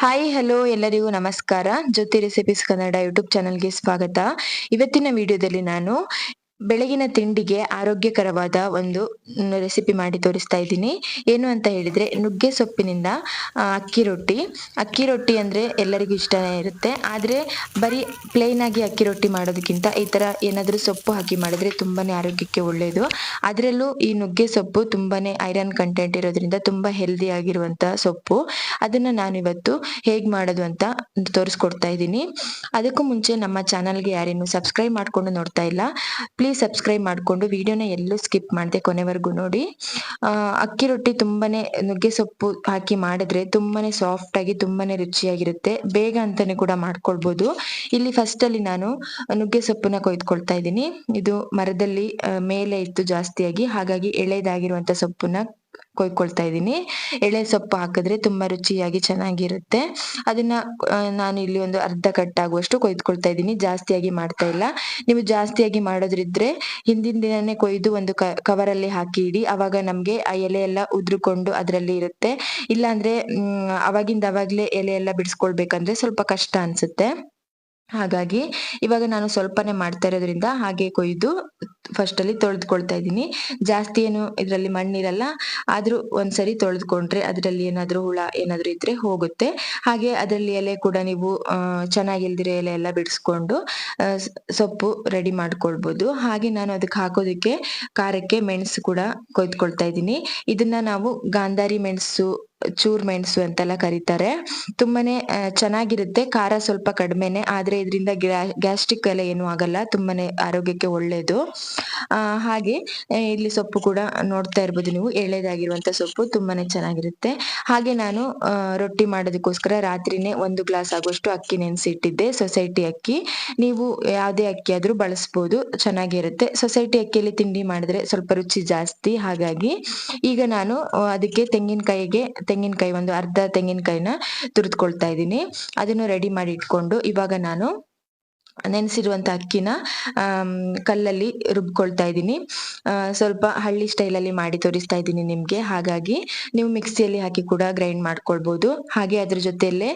Hi hello ಎಲ್ಲರಿಗೂ ನಮಸ್ಕಾರ. ಜ್ಯೋತಿ recipes Kannada YouTube ಚಾನಲ್ಗೆ ಸ್ವಾಗತ. ಇವತ್ತಿನ ವಿಡಿಯೋದಲ್ಲಿ ನಾನು ಬೆಳಗಿನ ತಿಂಡಿಗೆ ಆರೋಗ್ಯಕರವಾದ ಒಂದು ರೆಸಿಪಿ ಮಾಡಿ ತೋರಿಸ್ತಾ ಇದ್ದೀನಿ. ಏನು ಅಂತ ಹೇಳಿದ್ರೆ, ನುಗ್ಗೆ ಸೊಪ್ಪಿನಿಂದ ಅಕ್ಕಿ ರೊಟ್ಟಿ. ಅಕ್ಕಿ ರೊಟ್ಟಿ ಅಂದ್ರೆ ಎಲ್ಲರಿಗೂ ಇಷ್ಟನೇ ಇರುತ್ತೆ. ಆದ್ರೆ ಬರೀ ಪ್ಲೇನ್ ಆಗಿ ಅಕ್ಕಿ ರೊಟ್ಟಿ ಮಾಡೋದಕ್ಕಿಂತ ಈ ತರ ಏನಾದರೂ ಸೊಪ್ಪು ಹಾಕಿ ಮಾಡಿದ್ರೆ ತುಂಬಾನೇ ಆರೋಗ್ಯಕ್ಕೆ ಒಳ್ಳೆಯದು ಅದರಲ್ಲೂ ಈ ನುಗ್ಗೆ ಸೊಪ್ಪು ತುಂಬಾನೇ ಐರನ್ ಕಂಟೆಂಟ್ ಇರೋದ್ರಿಂದ ತುಂಬಾ ಹೆಲ್ದಿ ಆಗಿರುವಂತ ಸೊಪ್ಪು. ಅದನ್ನ ನಾನು ಇವತ್ತು ಹೇಗ್ ಮಾಡೋದು ಅಂತ ತೋರಿಸ್ಕೊಡ್ತಾ ಇದ್ದೀನಿ. ಅದಕ್ಕೂ ಮುಂಚೆ ನಮ್ಮ ಚಾನಲ್ಗೆ ಯಾರೇನು ಸಬ್ಸ್ಕ್ರೈಬ್ ಮಾಡ್ಕೊಂಡು ನೋಡ್ತಾ ಇಲ್ಲ. ಪ್ಲೀಸ್ ಸಬ್ಸ್ಕ್ರೈಬ್ ಮಾಡ್ಕೊಂಡು ವಿಡಿಯೋನ ಎಲ್ಲೂ ಸ್ಕಿಪ್ ಮಾಡದೆ ಕೊನೆವರೆಗೂ ನೋಡಿ. ಅಕ್ಕಿ ರೊಟ್ಟಿ ತುಂಬಾನೇ ನುಗ್ಗೆ ಸೊಪ್ಪು ಹಾಕಿ ಮಾಡಿದ್ರೆ ತುಂಬಾನೇ ಸಾಫ್ಟ್ ಆಗಿ ತುಂಬಾನೇ ರುಚಿಯಾಗಿರುತ್ತೆ. ಬೇಗ ಅಂತಾನೆ ಕೂಡ ಮಾಡ್ಕೊಳ್ಬಹುದು ಇಲ್ಲಿ ಫಸ್ಟ್ ಅಲ್ಲಿ ನಾನು ನುಗ್ಗೆ ಸೊಪ್ಪನ್ನ ಕೊಯ್ದುಕೊಳ್ತಾ ಇದ್ದೀನಿ. ಇದು ಮರದಲ್ಲಿ ಮೇಲೆ ಇತ್ತು ಜಾಸ್ತಿಯಾಗಿ. ಹಾಗಾಗಿ ಎಳೆದಾಗಿರುವಂತ ಸೊಪ್ಪನ್ನ ಕೊಯ್ಕೊಳ್ತಾ ಇದ್ದೀನಿ ಎಳೆ ಸೊಪ್ಪು ಹಾಕಿದ್ರೆ ತುಂಬಾ ರುಚಿಯಾಗಿ ಚೆನ್ನಾಗಿರುತ್ತೆ. ಅದನ್ನ ನಾನು ಇಲ್ಲಿ ಒಂದು ಅರ್ಧ ಕಟ್ಟಾಗುವಷ್ಟು ಕೊಯ್ದುಕೊಳ್ತಾ ಇದ್ದೀನಿ ಜಾಸ್ತಿಯಾಗಿ ಮಾಡ್ತಾ ಇಲ್ಲ ನೀವು ಜಾಸ್ತಿಯಾಗಿ ಮಾಡೋದ್ರಿದ್ರೆ ಹಿಂದಿನ ದಿನನೇ ಕೊಯ್ದು ಒಂದು ಕವರ್ ಅಲ್ಲಿ ಹಾಕಿ ಇಡಿ ಅವಾಗ ನಮ್ಗೆ ಆ ಎಲೆ ಎಲ್ಲ ಉದ್ರುಕೊಂಡು ಅದರಲ್ಲಿ ಇರುತ್ತೆ. ಇಲ್ಲಾಂದ್ರೆ, ಹ್ಮ್ ಅವಾಗಿಂದ ಅವಾಗ್ಲೇ ಎಲೆ ಎಲ್ಲ ಬಿಡಿಸ್ಕೊಳ್ಬೇಕಂದ್ರೆ ಸ್ವಲ್ಪ ಕಷ್ಟ ಅನ್ಸುತ್ತೆ. ಹಾಗಾಗಿ ಇವಾಗ ನಾನು ಸ್ವಲ್ಪನೇ ಮಾಡ್ತಾ ಇರೋದ್ರಿಂದ ಹಾಗೆ ಕೊಯ್ದು ಫಸ್ಟ್ ಅಲ್ಲಿ ತೊಳೆದುಕೊಳ್ತಾ ಇದ್ದೀನಿ. ಜಾಸ್ತಿ ಏನು ಇದರಲ್ಲಿ ಮಣ್ಣಿರಲ್ಲ, ಆದ್ರೂ ಒಂದ್ಸರಿ ತೊಳೆದುಕೊಂಡ್ರೆ ಅದರಲ್ಲಿ ಏನಾದ್ರೂ ಹುಳ ಏನಾದ್ರೂ ಇದ್ರೆ ಹೋಗುತ್ತೆ. ಹಾಗೆ ಅದರಲ್ಲಿ ಎಲೆ ಕೂಡ ನೀವು ಚೆನ್ನಾಗಿಲ್ದಿರೋ ಎಲೆ ಎಲ್ಲ ಬಿಡಿಸ್ಕೊಂಡು ಸೊಪ್ಪು ರೆಡಿ ಮಾಡ್ಕೊಳ್ಬಹುದು ಹಾಗೆ ನಾನು ಅದಕ್ಕೆ ಹಾಕೋದಕ್ಕೆ, ಖಾರಕ್ಕೆ ಮೆಣಸು ಕೂಡ ಕೊಯ್ದುಕೊಳ್ತಾ ಇದ್ದೀನಿ. ಇದನ್ನ ನಾವು ಗಾಂಧಾರಿ ಮೆಣಸು ಚೂರ್ ಮೆಣಸು ಅಂತೆಲ್ಲ ಕರೀತಾರೆ. ತುಂಬಾನೇ ಚೆನ್ನಾಗಿರುತ್ತೆ. ಖಾರ ಸ್ವಲ್ಪ ಕಡಿಮೆನೆ, ಆದ್ರೆ ಇದರಿಂದ ಗ್ಯಾಸ್ಟ್ರಿಕ್ ಎಲ್ಲ ಏನು ಆಗಲ್ಲ. ತುಂಬಾನೇ ಆರೋಗ್ಯಕ್ಕೆ ಒಳ್ಳೇದು. ಹಾಗೆ ಇಲ್ಲಿ ಸೊಪ್ಪು ಕೂಡ ನೋಡ್ತಾ ಇರ್ಬೋದು ನೀವು. ಎಳೆದಾಗಿರುವಂತ ಸೊಪ್ಪು ತುಂಬಾನೇ ಚೆನ್ನಾಗಿರುತ್ತೆ. ಹಾಗೆ ನಾನು ರೊಟ್ಟಿ ಮಾಡೋದಕ್ಕೋಸ್ಕರ ರಾತ್ರಿನೇ ಒಂದು ಗ್ಲಾಸ್ ಆಗುವಷ್ಟು ಅಕ್ಕಿ ನೆನೆಸಿಟ್ಟಿದ್ದೆ, ಸೊಸೈಟಿ ಅಕ್ಕಿ. ನೀವು ಯಾವುದೇ ಅಕ್ಕಿ ಆದ್ರೂ ಬಳಸ್ಬೋದು. ಚೆನ್ನಾಗಿರುತ್ತೆ. ಸೊಸೈಟಿ ಅಕ್ಕಿಯಲ್ಲಿ ತಿಂಡಿ ಮಾಡಿದ್ರೆ ಸ್ವಲ್ಪ ರುಚಿ ಜಾಸ್ತಿ. ಹಾಗಾಗಿ, ಈಗ ನಾನು ಅದಕ್ಕೆ ತೆಂಗಿನಕಾಯಿಗೆ ತೆಂಗಿನಕಾಯಿ ಒಂದು ಅರ್ಧ ತೆಂಗಿನಕಾಯಿನ ತುರಿದ್ಕೊಳ್ತಾ ಇದ್ದೀನಿ. ಅದನ್ನು ರೆಡಿ ಮಾಡಿ ಇಟ್ಕೊಂಡು ಇವಾಗ ನಾನು ನೆನೆಸಿರುವಂತ ಅಕ್ಕಿನ ಕಲ್ಲಲ್ಲಿ ರುಬ್ಕೊಳ್ತಾ ಇದ್ದೀನಿ. ಸ್ವಲ್ಪ ಹಳ್ಳಿ ಸ್ಟೈಲಲ್ಲಿ ಮಾಡಿ ತೋರಿಸ್ತಾ ಇದ್ದೀನಿ ನಿಮಗೆ. ಹಾಗಾಗಿ ನೀವು ಮಿಕ್ಸಿಯಲ್ಲಿ ಹಾಕಿ ಕೂಡ ಗ್ರೈಂಡ್ ಮಾಡ್ಕೊಳ್ಬೋದು. ಹಾಗೆ ಅದ್ರ ಜೊತೆಯಲ್ಲೇ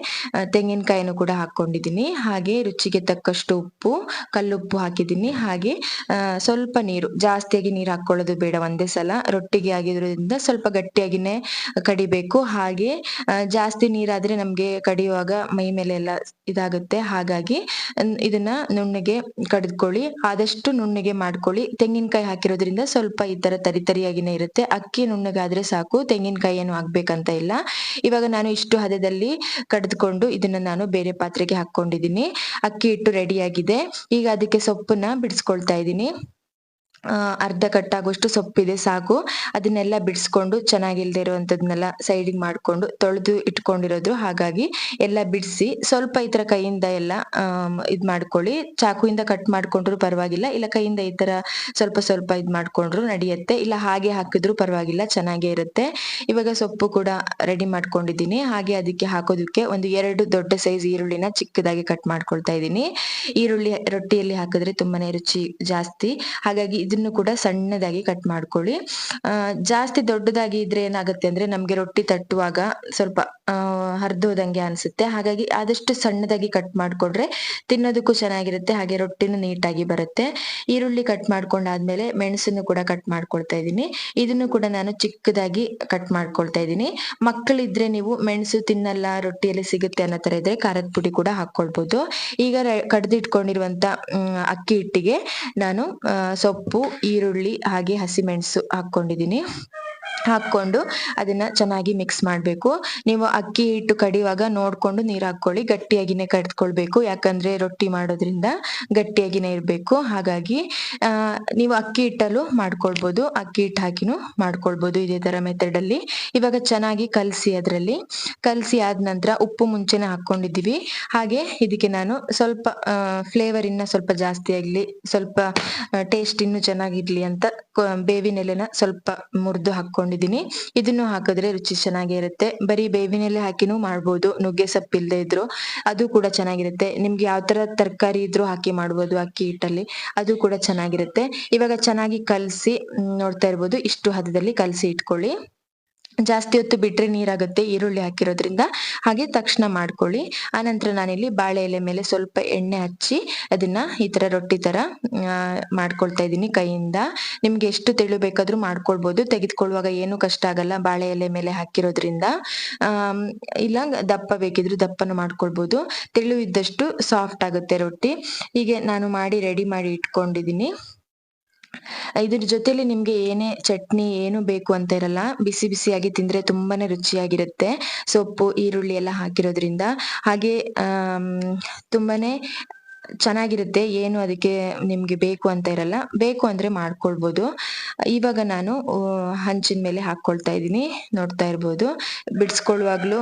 ತೆಂಗಿನಕಾಯಿನೂ ಕೂಡ ಹಾಕ್ಕೊಂಡಿದ್ದೀನಿ. ಹಾಗೆ ರುಚಿಗೆ ತಕ್ಕಷ್ಟು ಉಪ್ಪು, ಕಲ್ಲುಪ್ಪು ಹಾಕಿದ್ದೀನಿ. ಹಾಗೆ ಸ್ವಲ್ಪ ನೀರು, ಜಾಸ್ತಿಯಾಗಿ ನೀರು ಹಾಕ್ಕೊಳ್ಳೋದು ಬೇಡ ಒಂದೇ ಸಲ. ರೊಟ್ಟಿಗೆ ಆಗಿರೋದ್ರಿಂದ ಸ್ವಲ್ಪ ಗಟ್ಟಿಯಾಗಿನೇ ಕಡಿಬೇಕು. ಹಾಗೆ ಜಾಸ್ತಿ ನೀರಾದ್ರೆ ನಮಗೆ ಕಡಿಯುವಾಗ ಮೈ ಮೇಲೆ ಎಲ್ಲ ಇದಾಗುತ್ತೆ. ಹಾಗಾಗಿ, ಇದನ್ನ ನುಣ್ಣಗೆ ಕಡಿದ್ಕೊಳ್ಳಿ. ಆದಷ್ಟು ನುಣ್ಣಗೆ ಮಾಡ್ಕೊಳ್ಳಿ. ತೆಂಗಿನಕಾಯಿ ಹಾಕಿರೋದ್ರಿಂದ ಸ್ವಲ್ಪ ಈ ತರ ತರಿ ತರಿಯಾಗಿನೇ ಇರುತ್ತೆ. ಅಕ್ಕಿ ನುಣ್ಣಗಾದ್ರೆ ಸಾಕು. ತೆಂಗಿನಕಾಯಿ ಏನು ಹಾಕ್ಬೇಕಂತ ಇಲ್ಲ. ಇವಾಗ ನಾನು ಇಷ್ಟು ಹದದಲ್ಲಿ ಕಡಿದ್ಕೊಂಡು ಇದನ್ನ ನಾನು ಬೇರೆ ಪಾತ್ರೆಗೆ ಹಾಕೊಂಡಿದ್ದೀನಿ ಅಕ್ಕಿ ಹಿಟ್ಟು ರೆಡಿ ಆಗಿದೆ. ಈಗ ಅದಕ್ಕೆ ಸೊಪ್ಪನ್ನ ಬಿಡಿಸ್ಕೊಳ್ತಾ ಇದ್ದೀನಿ. ಅರ್ಧ ಕಟ್ಟಾಗುವಷ್ಟು ಸೊಪ್ಪಿದೆ, ಸಾಕು. ಅದನ್ನೆಲ್ಲ ಬಿಡಿಸ್ಕೊಂಡು ಚೆನ್ನಾಗಿಲ್ದೆ ಇರುವಂತದ್ನೆಲ್ಲ ಸೈಡಿಗೆ ಮಾಡಿಕೊಂಡು ತೊಳೆದು ಇಟ್ಕೊಂಡಿರೋದು. ಹಾಗಾಗಿ ಎಲ್ಲ ಬಿಡಿಸಿ ಸ್ವಲ್ಪ ಈ ಥರ ಕೈಯಿಂದ ಎಲ್ಲ ಇದು ಮಾಡ್ಕೊಳ್ಳಿ. ಚಾಕುಯಿಂದ ಕಟ್ ಮಾಡ್ಕೊಂಡ್ರು ಪರವಾಗಿಲ್ಲ. ಇಲ್ಲ ಕೈಯಿಂದ ಈ ಥರ ಸ್ವಲ್ಪ ಸ್ವಲ್ಪ ಇದು ಮಾಡ್ಕೊಂಡ್ರು ನಡೆಯುತ್ತೆ. ಇಲ್ಲ ಹಾಗೆ ಹಾಕಿದ್ರು ಪರವಾಗಿಲ್ಲ, ಚೆನ್ನಾಗೇ ಇರುತ್ತೆ. ಇವಾಗ ಸೊಪ್ಪು ಕೂಡ ರೆಡಿ ಮಾಡ್ಕೊಂಡಿದ್ದೀನಿ. ಹಾಗೆ ಅದಕ್ಕೆ ಹಾಕೋದಕ್ಕೆ ಒಂದು ಎರಡು ದೊಡ್ಡ ಸೈಜ್ ಈರುಳ್ಳಿನ ಚಿಕ್ಕದಾಗಿ ಕಟ್ ಮಾಡ್ಕೊಳ್ತಾ ಇದ್ದೀನಿ. ಈರುಳ್ಳಿ ರೊಟ್ಟಿಯಲ್ಲಿ ಹಾಕಿದ್ರೆ ತುಂಬಾನೇ ರುಚಿ ಜಾಸ್ತಿ. ಹಾಗಾಗಿ ಇದನ್ನು ಕೂಡ ಸಣ್ಣದಾಗಿ ಕಟ್ ಮಾಡ್ಕೊಳ್ಳಿ. ಜಾಸ್ತಿ ದೊಡ್ಡದಾಗಿ ಇದ್ರೆ ಏನಾಗುತ್ತೆ ಅಂದ್ರೆ ನಮ್ಗೆ ರೊಟ್ಟಿ ತಟ್ಟುವಾಗ ಸ್ವಲ್ಪ ಹರಿದೋದಂಗೆ ಅನ್ಸುತ್ತೆ. ಹಾಗಾಗಿ ಆದಷ್ಟು ಸಣ್ಣದಾಗಿ ಕಟ್ ಮಾಡ್ಕೊಂಡ್ರೆ ತಿನ್ನೋದಕ್ಕೂ ಚೆನ್ನಾಗಿರುತ್ತೆ, ಹಾಗೆ ರೊಟ್ಟಿನೂ ನೀಟಾಗಿ ಬರುತ್ತೆ. ಈರುಳ್ಳಿ ಕಟ್ ಮಾಡ್ಕೊಂಡಾದ್ಮೇಲೆ ಮೆಣಸನ್ನು ಕೂಡ ಕಟ್ ಮಾಡ್ಕೊಳ್ತಾ ಇದ್ದೀನಿ. ಇದನ್ನು ಕೂಡ ನಾನು ಚಿಕ್ಕದಾಗಿ ಕಟ್ ಮಾಡ್ಕೊಳ್ತಾ ಇದ್ದೀನಿ. ಮಕ್ಕಳಿದ್ರೆ ನೀವು ಮೆಣಸು ತಿನ್ನಲ್ಲ, ರೊಟ್ಟಿಯಲ್ಲಿ ಸಿಗುತ್ತೆ ಅನ್ನೋ ತರ ಇದ್ರೆ ಖಾರದ ಪುಡಿ ಕೂಡ ಹಾಕೊಳ್ಬಹುದು ಈಗ ಕಡ್ದಿಟ್ಕೊಂಡಿರುವಂತ ಅಕ್ಕಿ ಹಿಟ್ಟಿಗೆ ನಾನು ಸೊಪ್ಪು ಈರುಳ್ಳಿ ಹಾಗೆ ಹಸಿಮೆಣಸು ಹಾಕೊಂಡಿದ್ದೀನಿ ಹಾಕೊಂಡು ಅದನ್ನ ಚೆನ್ನಾಗಿ ಮಿಕ್ಸ್ ಮಾಡಬೇಕು. ನೀವು ಅಕ್ಕಿ ಹಿಟ್ಟು ಕಡಿಯುವಾಗ ನೋಡ್ಕೊಂಡು ನೀರು ಹಾಕೊಳ್ಳಿ ಗಟ್ಟಿಯಾಗಿನೇ ಕಡ್ಕೊಳ್ಬೇಕು ಯಾಕಂದ್ರೆ ರೊಟ್ಟಿ ಮಾಡೋದ್ರಿಂದ ಗಟ್ಟಿಯಾಗಿನೇ ಇರಬೇಕು. ಹಾಗಾಗಿ ನೀವು ಅಕ್ಕಿ ಹಿಟ್ಟಲು ಮಾಡ್ಕೊಳ್ಬೋದು. ಅಕ್ಕಿ ಹಿಟ್ಟು ಹಾಕಿನೂ ಮಾಡ್ಕೊಳ್ಬೋದು ಇದೇ ತರ ಮೆಥಡ್ ಅಲ್ಲಿ. ಇವಾಗ ಚೆನ್ನಾಗಿ ಕಲಸಿ ಅದರಲ್ಲಿ. ಕಲಸಿ ಆದ ನಂತರ ಉಪ್ಪು ಮುಂಚೆನೆ ಹಾಕೊಂಡಿದ್ದೀವಿ ಹಾಗೆ ಇದಕ್ಕೆ ನಾನು ಸ್ವಲ್ಪ ಫ್ಲೇವರ್ ಇನ್ನ ಸ್ವಲ್ಪ ಜಾಸ್ತಿ ಆಗ್ಲಿ, ಸ್ವಲ್ಪ ಟೇಸ್ಟ್ ಇನ್ನು ಚೆನ್ನಾಗಿರ್ಲಿ ಅಂತ ಬೇವಿನೆಲೆನ ಸ್ವಲ್ಪ ಮುರಿದು ಇದನ್ನು ಹಾಕಿದ್ರೆ ರುಚಿ ಚೆನ್ನಾಗಿ ಇರುತ್ತೆ ಬರೀ ಬೇವಿನ ಎಲೆ ಹಾಕಿನೂ ಮಾಡ್ಬೋದು. ನುಗ್ಗೆ ಸೊಪ್ಪು ಇಲ್ಲದೆ ಇದ್ರು ಅದು ಕೂಡ ಚೆನ್ನಾಗಿರುತ್ತೆ. ನಿಮ್ಗೆ ಯಾವ ತರ ತರಕಾರಿ ಇದ್ರೂ ಹಾಕಿ ಮಾಡ್ಬೋದು ಅಕ್ಕಿ ಹಿಟ್ಟಲ್ಲಿ, ಅದು ಕೂಡ ಚೆನ್ನಾಗಿರುತ್ತೆ. ಇವಾಗ ಚೆನ್ನಾಗಿ ಕಲಸಿ ನೋಡ್ತಾ ಇರ್ಬೋದು. ಇಷ್ಟು ಹದದಲ್ಲಿ ಕಲಸಿ ಇಟ್ಕೊಳ್ಳಿ. ಜಾಸ್ತಿ ಹೊತ್ತು ಬಿಟ್ರೆ ನೀರಾಗುತ್ತೆ, ಈರುಳ್ಳಿ ಹಾಕಿರೋದ್ರಿಂದ. ಹಾಗೆ ತಕ್ಷಣ ಮಾಡ್ಕೊಳ್ಳಿ. ಆನಂತರ ನಾನಿಲ್ಲಿ ಬಾಳೆ ಎಲೆ ಮೇಲೆ ಸ್ವಲ್ಪ ಎಣ್ಣೆ ಹಚ್ಚಿ ಅದನ್ನ ಈ ತರ ರೊಟ್ಟಿ ತರ ಮಾಡ್ಕೊಳ್ತಾ ಇದ್ದೀನಿ ಕೈಯಿಂದ. ನಿಮ್ಗೆ ಎಷ್ಟು ತೆಳು ಬೇಕಾದ್ರೂ ಮಾಡ್ಕೊಳ್ಬಹುದು ತೆಗೆದುಕೊಳ್ಳುವಾಗ ಏನು ಕಷ್ಟ ಆಗಲ್ಲ. ಬಾಳೆ ಎಲೆ ಮೇಲೆ ಹಾಕಿರೋದ್ರಿಂದ ಇಲ್ಲ ದಪ್ಪ ಬೇಕಿದ್ರು ದಪ್ಪನ ಮಾಡ್ಕೊಳ್ಬಹುದು ತೆಳು ಇದ್ದಷ್ಟು ಸಾಫ್ಟ್ ಆಗುತ್ತೆ ರೊಟ್ಟಿ. ಹೀಗೆ ನಾನು ಮಾಡಿ ರೆಡಿ ಮಾಡಿ ಇಟ್ಕೊಂಡಿದ್ದೀನಿ. ಇದ್ರ ಜೊತೆಲಿ ನಿಮ್ಗೆ ಏನೇ ಚಟ್ನಿ ಏನು ಬೇಕು ಅಂತ ಇರಲ್ಲ, ಬಿಸಿ ಬಿಸಿಯಾಗಿ ತಿಂದ್ರೆ ತುಂಬಾನೇ ರುಚಿಯಾಗಿರುತ್ತೆ. ಸೊಪ್ಪು, ಈರುಳ್ಳಿ ಎಲ್ಲ ಹಾಕಿರೋದ್ರಿಂದ. ಹಾಗೆ ತುಂಬಾನೇ ಚೆನ್ನಾಗಿರುತ್ತೆ, ಏನು ಅದಕ್ಕೆ ನಿಮ್ಗೆ ಬೇಕು ಅಂತ ಇರಲ್ಲ. ಬೇಕು ಅಂದ್ರೆ ಮಾಡ್ಕೊಳ್ಬೋದು. ಇವಾಗ ನಾನು ಹಂಚಿನ ಮೇಲೆ ಹಾಕೊಳ್ತಾ ಇದ್ದೀನಿ, ನೋಡ್ತಾ ಇರ್ಬೋದು. ಬಿಡಿಸ್ಕೊಳ್ಳುವಾಗ್ಲೂ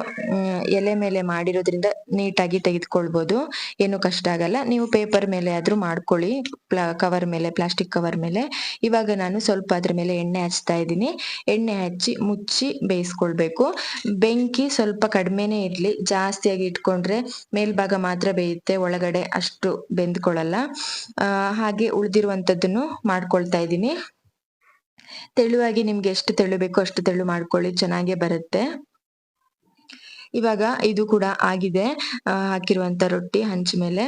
ಎಲೆ ಮೇಲೆ ಮಾಡಿರೋದ್ರಿಂದ ನೀಟಾಗಿ ತೆಗೆದುಕೊಳ್ಬೋದು. ಏನು ಕಷ್ಟ ಆಗಲ್ಲ. ನೀವು ಪೇಪರ್ ಮೇಲೆ ಆದ್ರೂ ಮಾಡ್ಕೊಳ್ಳಿ ಕವರ್ ಮೇಲೆ, ಪ್ಲಾಸ್ಟಿಕ್ ಕವರ್ ಮೇಲೆ. ಇವಾಗ ನಾನು ಸ್ವಲ್ಪ ಅದ್ರ ಮೇಲೆ ಎಣ್ಣೆ ಹಚ್ತಾ ಇದ್ದೀನಿ. ಎಣ್ಣೆ ಹಚ್ಚಿ ಮುಚ್ಚಿ ಬೇಯಿಸ್ಕೊಳ್ಬೇಕು. ಬೆಂಕಿ ಸ್ವಲ್ಪ ಕಡಿಮೆನೇ ಇರ್ಲಿ. ಜಾಸ್ತಿಯಾಗಿ ಇಟ್ಕೊಂಡ್ರೆ ಮೇಲ್ಭಾಗ ಮಾತ್ರ ಬೇಯುತ್ತೆ, ಒಳಗಡೆ ಅಷ್ಟು ಬೆಂದ್ಕೊಳ್ಳಲ್ಲ. ಆ, ಹಾಗೆ ಉಳ್ದಿರುವಂತದ್ದನ್ನು ಮಾಡ್ಕೊಳ್ತಾ ಇದ್ದೀನಿ. ತೆಳುವಾಗಿ ನಿಮ್ಗೆ ಎಷ್ಟು ತೆಳು ಬೇಕೋ ಅಷ್ಟು ತೆಳು ಮಾಡ್ಕೊಳ್ಳಿ ಚೆನ್ನಾಗೇ ಬರುತ್ತೆ. ಇವಾಗ ಇದು ಕೂಡ ಆಗಿದೆ. ಹಾಕಿರುವಂತ ರೊಟ್ಟಿ ಹಂಚ ಮೇಲೆ.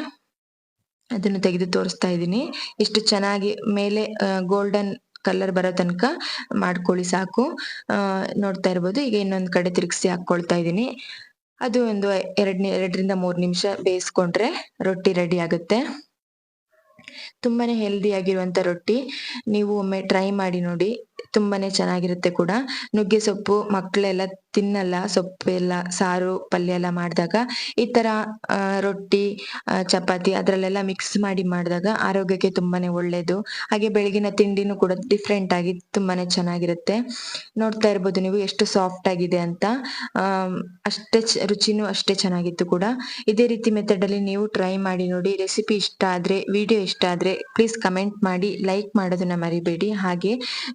ಅದನ್ನು ತೆಗೆದು ತೋರಿಸ್ತಾ ಇದ್ದೀನಿ. ಇಷ್ಟು ಚೆನ್ನಾಗಿ ಮೇಲೆ ಗೋಲ್ಡನ್ ಕಲರ್ ಬರೋ ತನಕ ಮಾಡ್ಕೊಳ್ಳಿ ಸಾಕು. ನೋಡ್ತಾ ಇರ್ಬೋದು. ಈಗ ಇನ್ನೊಂದ್ ಕಡೆ ತಿರುಗಿಸಿ ಹಾಕೊಳ್ತಾ ಇದ್ದೀನಿ. ಅದು ಒಂದು ಎರಡ್ ಎರಡರಿಂದ ಮೂರ್ ನಿಮಿಷ ಬೇಯಿಸ್ಕೊಂಡ್ರೆ ರೊಟ್ಟಿ ರೆಡಿ ಆಗುತ್ತೆ. ತುಂಬಾನೇ ಹೆಲ್ದಿ ಆಗಿರುವಂತ ರೊಟ್ಟಿ. ನೀವು ಒಮ್ಮೆ ಟ್ರೈ ಮಾಡಿ ನೋಡಿ. ತುಂಬಾನೇ ಚೆನ್ನಾಗಿರುತ್ತೆ ಕೂಡ. ನುಗ್ಗೆ ಸೊಪ್ಪು ಮಕ್ಕಳೆಲ್ಲ ತಿನ್ನಲ್ಲ, ಸೊಪ್ಪು ಎಲ್ಲ, ಸಾರು, ಪಲ್ಯ ಎಲ್ಲ ಮಾಡಿದಾಗ ಈ ತರ ರೊಟ್ಟಿ ಚಪಾತಿ ಅದ್ರಲ್ಲೆಲ್ಲ ಮಿಕ್ಸ್ ಮಾಡಿ ಮಾಡಿದಾಗ ಆರೋಗ್ಯಕ್ಕೆ ತುಂಬಾನೇ ಒಳ್ಳೇದು. ಹಾಗೆ ಬೆಳಗಿನ ತಿಂಡಿನೂ ಕೂಡ ಡಿಫ್ರೆಂಟ್ ಆಗಿ ತುಂಬಾನೇ ಚೆನ್ನಾಗಿರುತ್ತೆ. ನೋಡ್ತಾ ಇರ್ಬೋದು ನೀವು ಎಷ್ಟು ಸಾಫ್ಟ್ ಆಗಿದೆ ಅಂತ. ಅಷ್ಟೇ ರುಚಿನೂ ಅಷ್ಟೇ ಚೆನ್ನಾಗಿತ್ತು ಕೂಡ. ಇದೇ ರೀತಿ ಮೆಥಡ್ ಅಲ್ಲಿ ನೀವು ಟ್ರೈ ಮಾಡಿ ನೋಡಿ ರೆಸಿಪಿ ಇಷ್ಟ ಆದ್ರೆ ವಿಡಿಯೋ ಇಷ್ಟ ಆದ್ರೆ ಪ್ಲೀಸ್ ಕಮೆಂಟ್ ಮಾಡಿ ಲೈಕ್ ಮಾಡೋದನ್ನ ಮರಿಬೇಡಿ. ಹಾಗೆ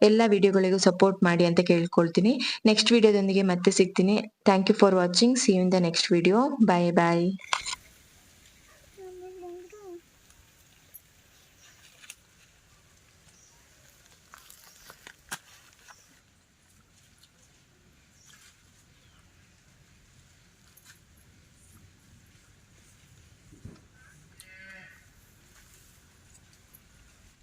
ಎಲ್ಲ ವಿಡಿಯೋಗಳಿಗೂ ಸಪೋರ್ಟ್ ಮಾಡಿ ಅಂತ ಕೇಳ್ಕೊಳ್ತೀನಿ. ನೆಕ್ಸ್ಟ್ ವಿಡಿಯೋದೊಂದಿಗೆ ಮತ್ತೆ ಸಿಗ್ತೀನಿ. Thank you for watching see in the next video bye bye